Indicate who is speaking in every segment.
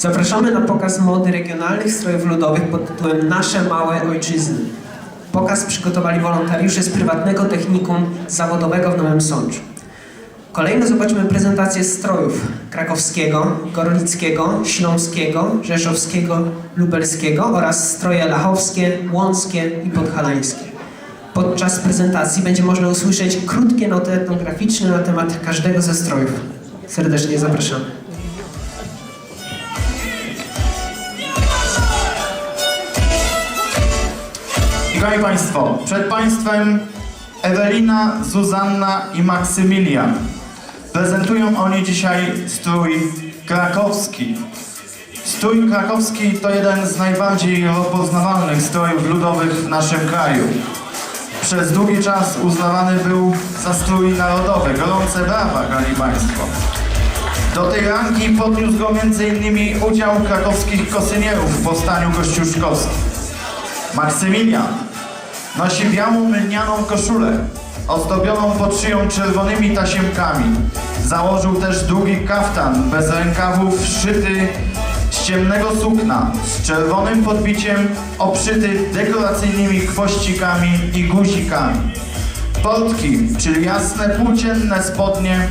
Speaker 1: Zapraszamy na pokaz mody regionalnych strojów ludowych pod tytułem Nasze Małe Ojczyzny. Pokaz przygotowali wolontariusze z prywatnego technikum zawodowego w Nowym Sączu. Kolejno zobaczymy prezentację strojów krakowskiego, gorlickiego, śląskiego, rzeszowskiego, lubelskiego oraz stroje lachowskie, łąckie i podhalańskie. Podczas prezentacji będzie można usłyszeć krótkie noty etnograficzne na temat każdego ze strojów. Serdecznie zapraszamy.
Speaker 2: I kochani Państwo, przed Państwem Ewelina, Zuzanna i Maksymilian. Prezentują oni dzisiaj strój krakowski. Strój krakowski to jeden z najbardziej rozpoznawalnych strojów ludowych w naszym kraju. Przez długi czas uznawany był za strój narodowy. Gorące brawa, kochani Państwo. Do tej ranki podniósł go m.in. udział krakowskich kosynierów w powstaniu kościuszkowskim. Maksymilian nosi białą lnianą koszulę ozdobioną pod szyją czerwonymi tasiemkami. Założył też długi kaftan bez rękawów szyty z ciemnego sukna z czerwonym podbiciem obszyty dekoracyjnymi chwościkami i guzikami. Portki, czyli jasne płócienne spodnie,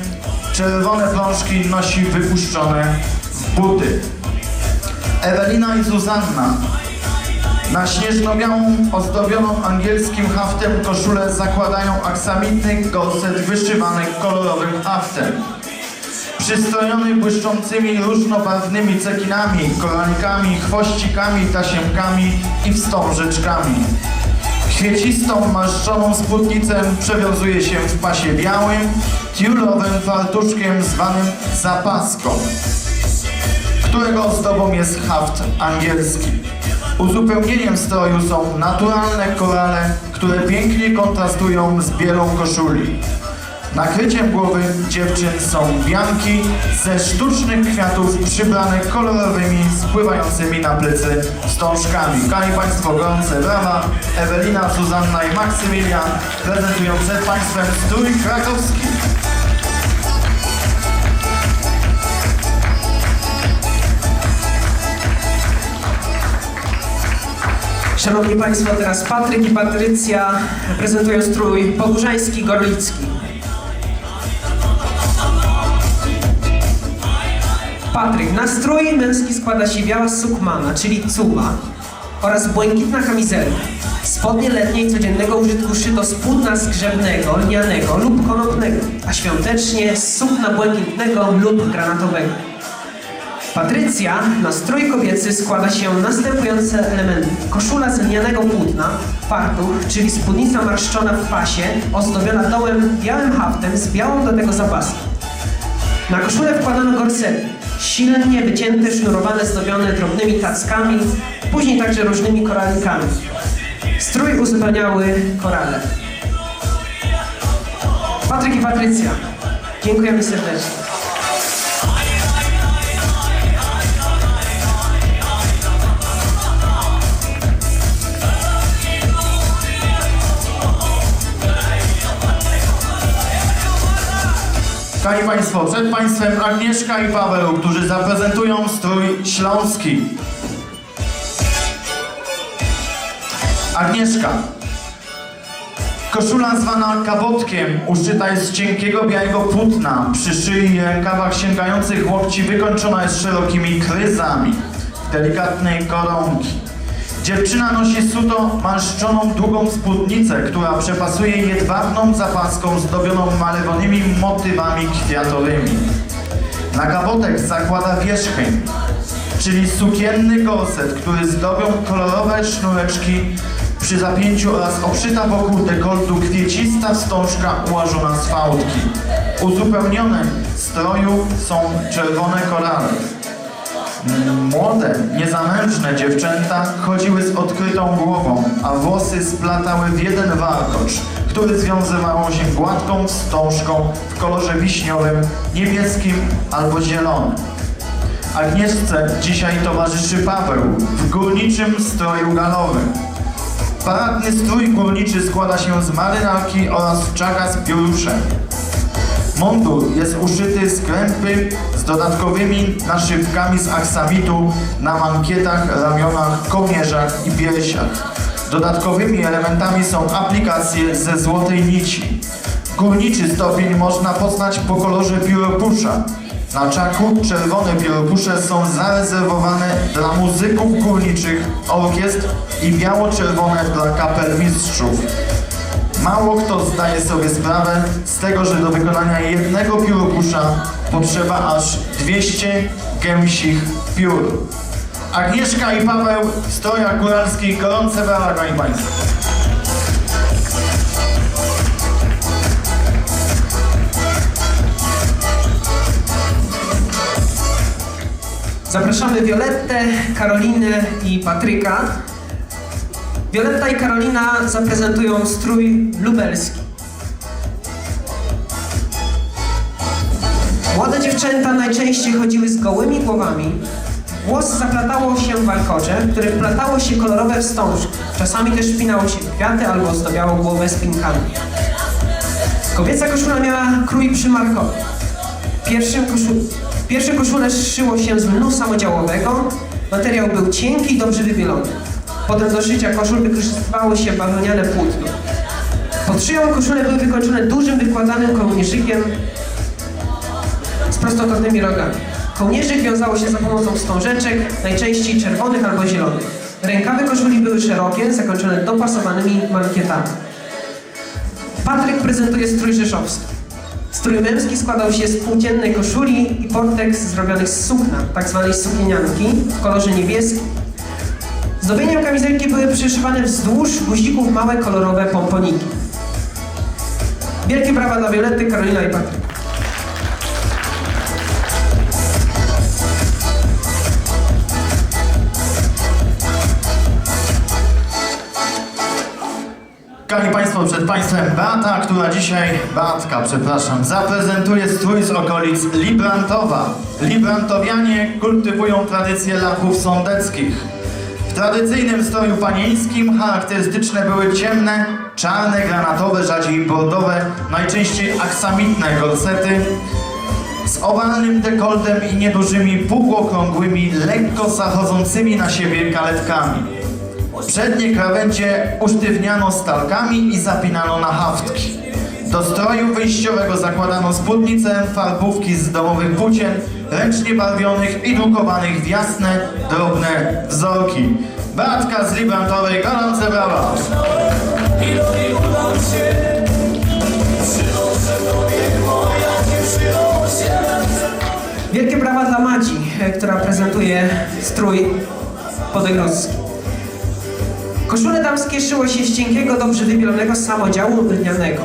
Speaker 2: czerwone plążki nosi wypuszczone w buty. Ewelina i Zuzanna na śnieżno-białą, ozdobioną angielskim haftem koszulę zakładają aksamitny gorset wyszywany kolorowym haftem. Przystrojony błyszczącymi różnobarwnymi cekinami, korankami, chwościkami, tasiemkami i wstążeczkami. Kwiecistą, marszczoną spódnicę przewiązuje się w pasie białym, tiulowym fartuszkiem zwanym zapaską którego ozdobą jest haft angielski. Uzupełnieniem stroju są naturalne korale, które pięknie kontrastują z bielą koszuli. Nakryciem głowy dziewczyn są bianki ze sztucznych kwiatów przybrane kolorowymi, spływającymi na plecy wstążkami. Kochani Państwo, gorące brawa. Ewelina, Zuzanna i Maksymilian prezentują przed Państwem strój krakowski.
Speaker 1: Szanowni Państwo, teraz Patryk i Patrycja prezentują strój pogórzański, gorlicki. Patryk, na strój męski składa się biała sukmana, czyli cuba oraz błękitna kamizelka. Spodnie letnie codziennego użytku szyto z płótna zgrzebnego, lnianego lub konopnego, a świątecznie z sukna błękitnego lub granatowego. Patrycja na strój kobiecy składa się następujące elementy. Koszula z lnianego płótna, fartuch, czyli spódnica marszczona w pasie, ozdobiona dołem białym haftem z białą do tego zapaską. Na koszulę wkładano gorsety, silnie wycięte, sznurowane, zdobione drobnymi tackami, później także różnymi koralinkami. Strój uzupełniały korale. Patryk i Patrycja, dziękujemy serdecznie.
Speaker 2: Kochani Państwo, przed Państwem Agnieszka i Paweł, którzy zaprezentują strój śląski. Agnieszka. Koszula zwana kabotkiem uszyta jest z cienkiego białego płótna. Przy szyi i rękawach sięgających łokci wykończona jest szerokimi kryzami delikatnej koronki. Dziewczyna nosi suto marszczoną długą spódnicę, która przepasuje jedwabną zapaską zdobioną malowanymi motywami kwiatowymi. Na gabotek zakłada wierzcheń, czyli sukienny gorset, który zdobią kolorowe sznureczki przy zapięciu oraz obszyta wokół dekoltu kwiecista wstążka ułożona z fałdki. Uzupełnione stroju są czerwone korale. Młode, niezamężne dziewczęta chodziły z odkrytą głową, a włosy splatały w jeden warkocz, który związywało się gładką wstążką w kolorze wiśniowym, niebieskim albo zielonym. Agnieszce dzisiaj towarzyszy Paweł w górniczym stroju galowym. Paradny strój górniczy składa się z marynarki oraz czaka z pióruszem. Mundur jest uszyty z z dodatkowymi naszywkami z aksamitu na mankietach, ramionach, kołnierzach i piersiach. Dodatkowymi elementami są aplikacje ze złotej nici. Górniczy stopień można poznać po kolorze pióropusza. Na czaku czerwone pióropusze są zarezerwowane dla muzyków górniczych, orkiestr i biało-czerwone dla kapelmistrzów. Mało kto zdaje sobie sprawę z tego, że do wykonania jednego pióropusza potrzeba aż 200 gęsich piór. Agnieszka i Paweł w strojach góralskich, gorące brawa, kochani Państwo.
Speaker 1: Zapraszamy Violettę, Karolinę i Patryka. Violetta i Karolina zaprezentują strój lubelski. Młode dziewczęta najczęściej chodziły z gołymi głowami. Włos zaplatało się w walkorze, w które wplatało się kolorowe wstążki. Czasami też wpinało się kwiaty albo ozdabiało głowę spinkami. Kobieca koszula miała krój przymarkowy. Pierwszym koszu... Pierwsze koszule szyło się z lnu samodziałowego. Materiał był cienki i dobrze wybielony. Potem do szycia koszul wykorzystywało się bawełniane płótno. Pod szyją koszule były wykończone dużym wykładanym kołnierzykiem z prostokątnymi rogami. Kołnierzyk wiązało się za pomocą wstążeczek, najczęściej czerwonych albo zielonych. Rękawy koszuli były szerokie, zakończone dopasowanymi mankietami. Patryk prezentuje strój rzeszowski. Strój męski składał się z płóciennej koszuli i portek zrobionych z sukna, tak zwanej sukienianki, w kolorze niebieskim. Zdobieniem kamizelki były przyszywane wzdłuż guzików małe kolorowe pomponiki. Wielkie brawa dla Violetty, Karolina i Patryk.
Speaker 2: Kochani Państwo, przed Państwem Beata, która dzisiaj, Beatka, przepraszam, zaprezentuje strój z okolic Librantowa. Librantowianie kultywują tradycje lachów sądeckich. Tradycyjnym stroju panieńskim charakterystyczne były ciemne, czarne, granatowe, rzadziej bordowe, najczęściej aksamitne gorsety z owalnym dekoltem i niedużymi, półokrągłymi, lekko zachodzącymi na siebie kaletkami. Przednie krawędzie usztywniano stalkami i zapinano na haftki. Do stroju wyjściowego zakładano spódnicę, farbówki z domowych płócien, ręcznie barwionych i drukowanych w jasne, drobne wzorki. Beatka z Librantowej, gorące brawa!
Speaker 3: Ilowi udał się Przynoszę
Speaker 1: Wielkie brawa dla Madzi, e, która prezentuje strój podegródzki. Koszule damskie szyło się z cienkiego, dobrze wybielonego samodziału lnianego.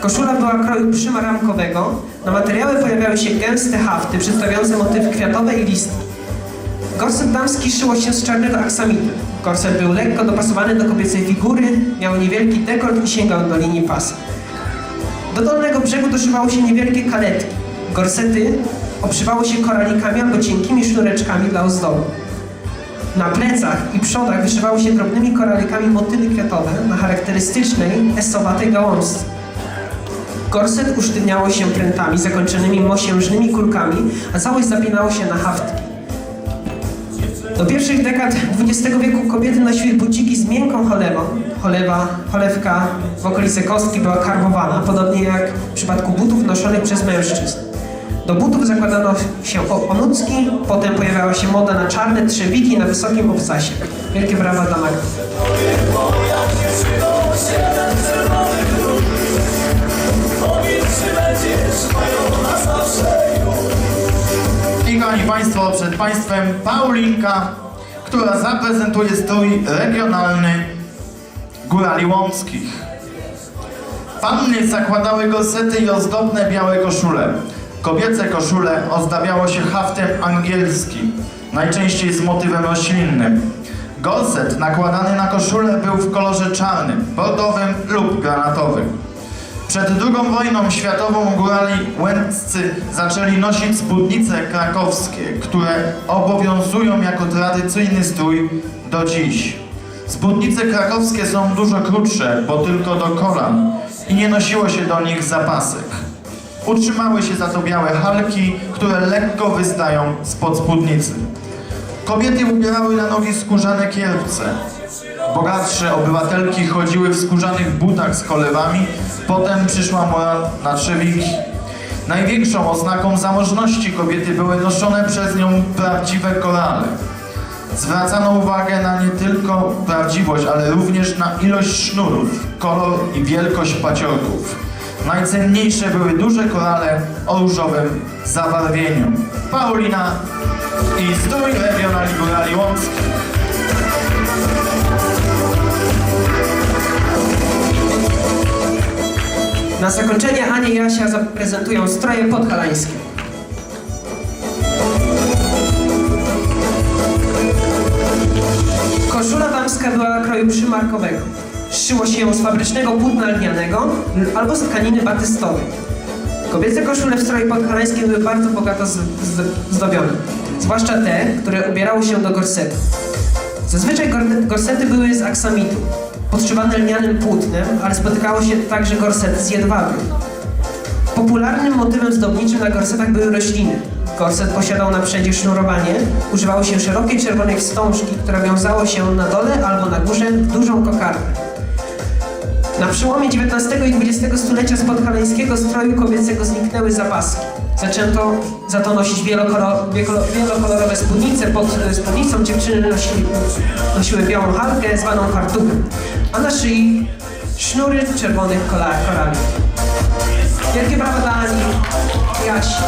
Speaker 1: Koszula była kroju przymaramkowego. Na materiały pojawiały się gęste hafty przedstawiające motywy kwiatowe i listki. Gorset damski szyło się z czarnego aksamitu. Gorset był lekko dopasowany do kobiecej figury, miał niewielki dekolt i sięgał do linii pasa. Do dolnego brzegu doszywało się niewielkie kaletki. Gorsety obszywało się koralikami albo cienkimi sznureczkami dla ozdoby. Na plecach i przodach wyszywały się drobnymi koralikami motywy kwiatowe na charakterystycznej, esowatej gałązce. Gorset usztywniało się prętami zakończonymi mosiężnymi kulkami, a całość zapinało się na haftki. Do pierwszych dekad XX wieku kobiety nosiły buciki z miękką cholewą. Cholewa, cholewka w okolicy kostki była karbowana, podobnie jak w przypadku butów noszonych przez mężczyzn. Do butów zakładano się onucki, potem pojawiała się moda na czarne trzewiki na wysokim obcasie. Wielkie brawa dla Magdy.
Speaker 2: Państwo, przed Państwem Paulinka, która zaprezentuje strój regionalny górali łąckich. Panny zakładały gorsety i ozdobne białe koszule. Kobiece koszule ozdabiało się haftem angielskim, najczęściej z motywem roślinnym. Gorset nakładany na koszulę był w kolorze czarnym, bordowym lub granatowym. Przed II wojną światową górali łęccy zaczęli nosić spódnice krakowskie, które obowiązują jako tradycyjny strój do dziś. Spódnice krakowskie są dużo krótsze, bo tylko do kolan i nie nosiło się do nich zapasek. Utrzymały się za to białe halki, które lekko wystają spod spódnicy. Kobiety ubierały na nogi skórzane kierpce. Bogatsze obywatelki chodziły w skórzanych butach z kolewami, potem przyszła moda na trzewiki. Największą oznaką zamożności kobiety były noszone przez nią prawdziwe korale. Zwracano uwagę na nie tylko prawdziwość, ale również na ilość sznurów, kolor i wielkość paciorków. Najcenniejsze były duże korale o różowym zabarwieniu. Paulina i strój regionali górali łąckich.
Speaker 1: Na zakończenie Ania i Jasia zaprezentują stroje podhalańskie. Koszula damska była kroju przymarkowego. Szyło się ją z fabrycznego płótna lnianego albo z tkaniny batystowej. Kobiece koszule w stroju podhalańskim były bardzo bogato zdobione. Zwłaszcza te, które ubierały się do gorsetu. Zazwyczaj gor- gorsety były z aksamitu, podszywane lnianym płótnem, ale spotykało się także gorsety z jedwabiu. Popularnym motywem zdobniczym na gorsetach były rośliny. Gorset posiadał na przedzie sznurowanie, używało się szerokiej czerwonej wstążki, która wiązało się na dole albo na górze w dużą kokardkę. Na przełomie XIX i XX stulecia z podhalańskiego stroju kobiecego zniknęły zapaski. Zaczęto za to nosić wielokolorowe spódnice. Pod e, spódnicą dziewczyny nosili, nosiły białą halkę zwaną fartuchem, a na szyi sznury czerwonych korali. Wielkie brawa dla Ani i Asi.